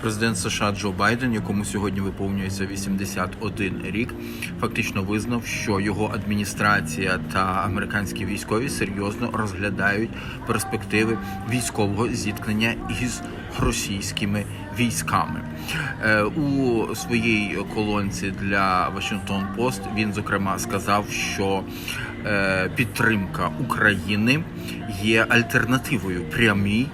Президент США Джо Байден, якому сьогодні виповнюється 81 рік, фактично визнав, що його адміністрація та американські військові серйозно розглядають перспективи військового зіткнення із російськими військами. Е, У своїй колонці для Washington Post він зокрема сказав, що е, підтримка України є альтернативою прямій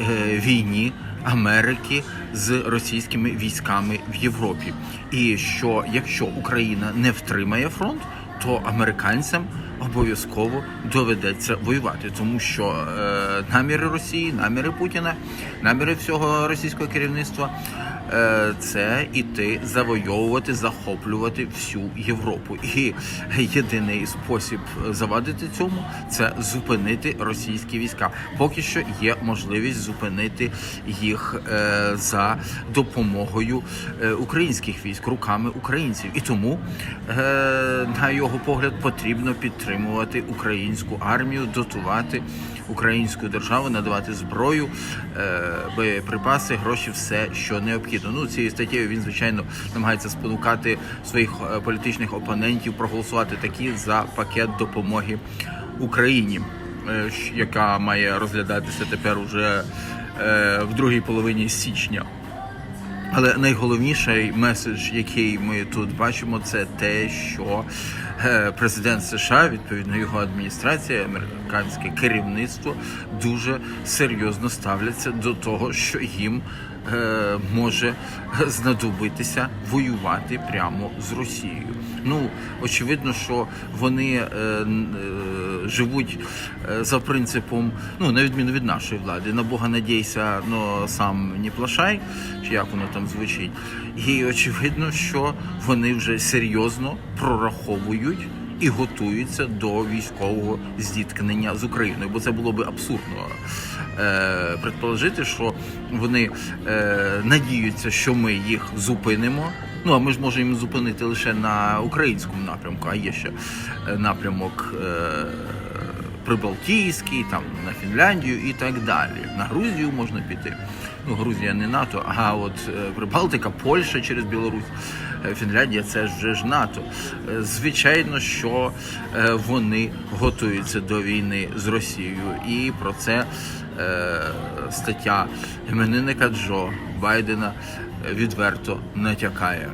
е, війні Америки з російськими військами в Європі, і що якщо Україна не втримає фронт, то американцям обов'язково доведеться воювати, тому що е, наміри Росії, наміри Путіна, наміри всього російського керівництва це іти завойовувати, захоплювати всю Європу. І єдиний спосіб завадити цьому це зупинити російські війська. Поки що є можливість зупинити їх е, за допомогою е, українських військ, руками українців. І тому, е, на його погляд, потрібно підтримувати українську армію, дотувати українську державу, надавати зброю, е, боєприпаси, гроші, все, що необхідно. Ну цією статтєю він звичайно намагається спонукати своїх е, політичних опонентів проголосувати такі за пакет допомоги Україні, е, яка має розглядатися тепер уже е, в другій половині січня. Але найголовніший меседж, який ми тут бачимо, це те, що президент США, відповідно його адміністрація, американське керівництво дуже серйозно ставляться до того, що їм е, може знадобитися воювати прямо з Росією. Ну очевидно, що вони е, е, живуть е, за принципом, ну на відміну від нашої влади, на Бога надійся, но сам не плашай, чи як воно там звучить. І очевидно, що вони вже серйозно прораховують. І готуються до військового зіткнення з Україною, бо це було би абсурдно е, предположити, що вони е, надіються, що ми їх зупинимо. Ну а ми ж можемо зупинити лише на українському напрямку, а є ще е, напрямок е, Прибалтійський, там на Фінляндію і так далі. На Грузію можна піти. Ну, Грузія не НАТО, а от е, Прибалтика, Польща через Білорусь, е, Фінляндія це ж вже ж НАТО. Е, Звичайно, що вони готуються до війни з Росією, і про це е, стаття іменинника Джо Байдена відверто натякає.